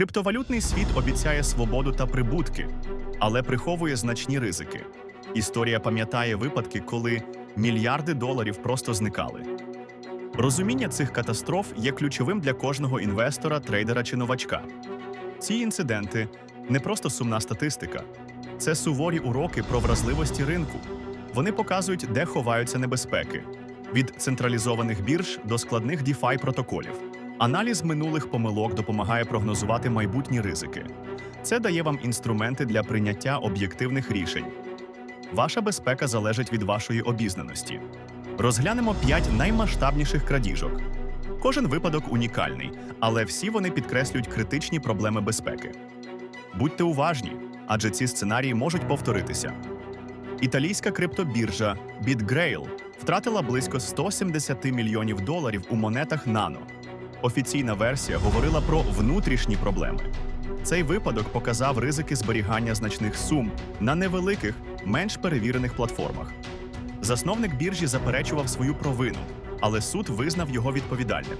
Криптовалютний світ обіцяє свободу та прибутки, але приховує значні ризики. Історія пам'ятає випадки, коли мільярди доларів просто зникали. Розуміння цих катастроф є ключовим для кожного інвестора, трейдера чи новачка. Ці інциденти не просто сумна статистика, це суворі уроки про вразливості ринку. Вони показують, де ховаються небезпеки від централізованих бірж до складних DeFi протоколів. Аналіз минулих помилок допомагає прогнозувати майбутні ризики. Це дає вам інструменти для прийняття об'єктивних рішень. Ваша безпека залежить від вашої обізнаності. Розглянемо п'ять наймасштабніших крадіжок. Кожен випадок унікальний, але всі вони підкреслюють критичні проблеми безпеки. Будьте уважні, адже ці сценарії можуть повторитися. Італійська криптобіржа BitGrail втратила близько 170 мільйонів доларів у монетах Nano. Офіційна версія говорила про внутрішні проблеми. Цей випадок показав ризики зберігання значних сум на невеликих, менш перевірених платформах. Засновник біржі заперечував свою провину, але суд визнав його відповідальним.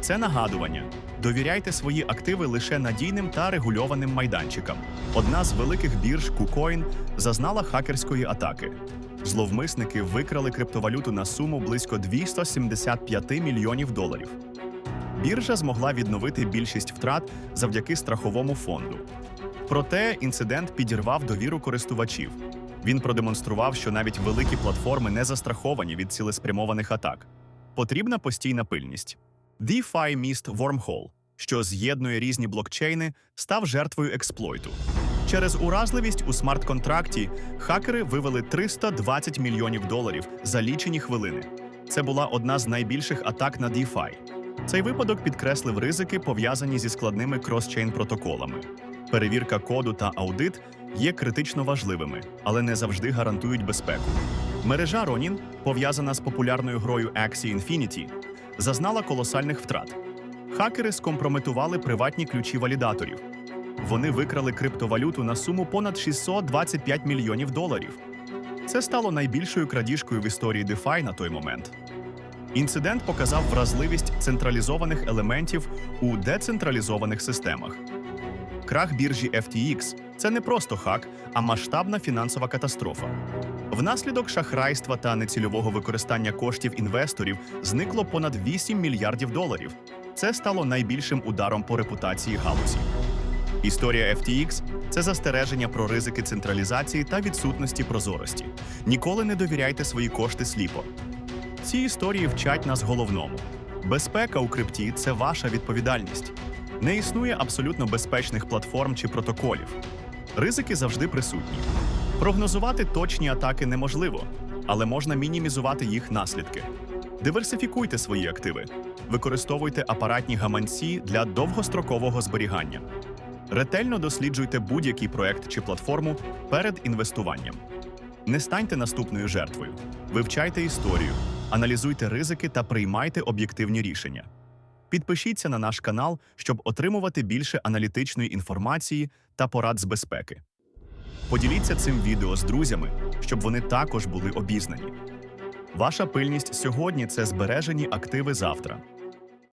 Це нагадування: довіряйте свої активи лише надійним та регульованим майданчикам. Одна з великих бірж KuCoin зазнала хакерської атаки. Зловмисники викрали криптовалюту на суму близько 275 мільйонів доларів. Біржа змогла відновити більшість втрат завдяки страховому фонду. Проте інцидент підірвав довіру користувачів. Він продемонстрував, що навіть великі платформи не застраховані від цілеспрямованих атак. Потрібна постійна пильність. DeFi міст Wormhole, що з'єднує різні блокчейни, став жертвою експлойту. Через уразливість у смарт-контракті хакери вивели 320 мільйонів доларів за лічені хвилини. Це була одна з найбільших атак на DeFi. Цей випадок підкреслив ризики, пов'язані зі складними кросчейн протоколами. Перевірка коду та аудит є критично важливими, але не завжди гарантують безпеку. Мережа Ronin, пов'язана з популярною грою Axie Infinity, зазнала колосальних втрат. Хакери скомпрометували приватні ключі валідаторів. Вони викрали криптовалюту на суму понад 625 мільйонів доларів. Це стало найбільшою крадіжкою в історії DeFi на той момент. Інцидент показав вразливість централізованих елементів у децентралізованих системах. Крах біржі FTX – це не просто хак, а масштабна фінансова катастрофа. Внаслідок шахрайства та нецільового використання коштів інвесторів зникло понад 8 мільярдів доларів. Це стало найбільшим ударом по репутації галузі. Історія FTX – це застереження про ризики централізації та відсутності прозорості. Ніколи не довіряйте свої кошти сліпо. Ці історії вчать нас головному: безпека у крипті це ваша відповідальність. Не існує абсолютно безпечних платформ чи протоколів. Ризики завжди присутні. Прогнозувати точні атаки неможливо, але можна мінімізувати їх наслідки. Диверсифікуйте свої активи, використовуйте апаратні гаманці для довгострокового зберігання. Ретельно досліджуйте будь-який проект чи платформу перед інвестуванням. Не станьте наступною жертвою. Вивчайте історію, аналізуйте ризики та приймайте об'єктивні рішення. Підпишіться на наш канал, щоб отримувати більше аналітичної інформації та порад з безпеки. Поділіться цим відео з друзями, щоб вони також були обізнані. Ваша пильність сьогодні це збережені активи завтра.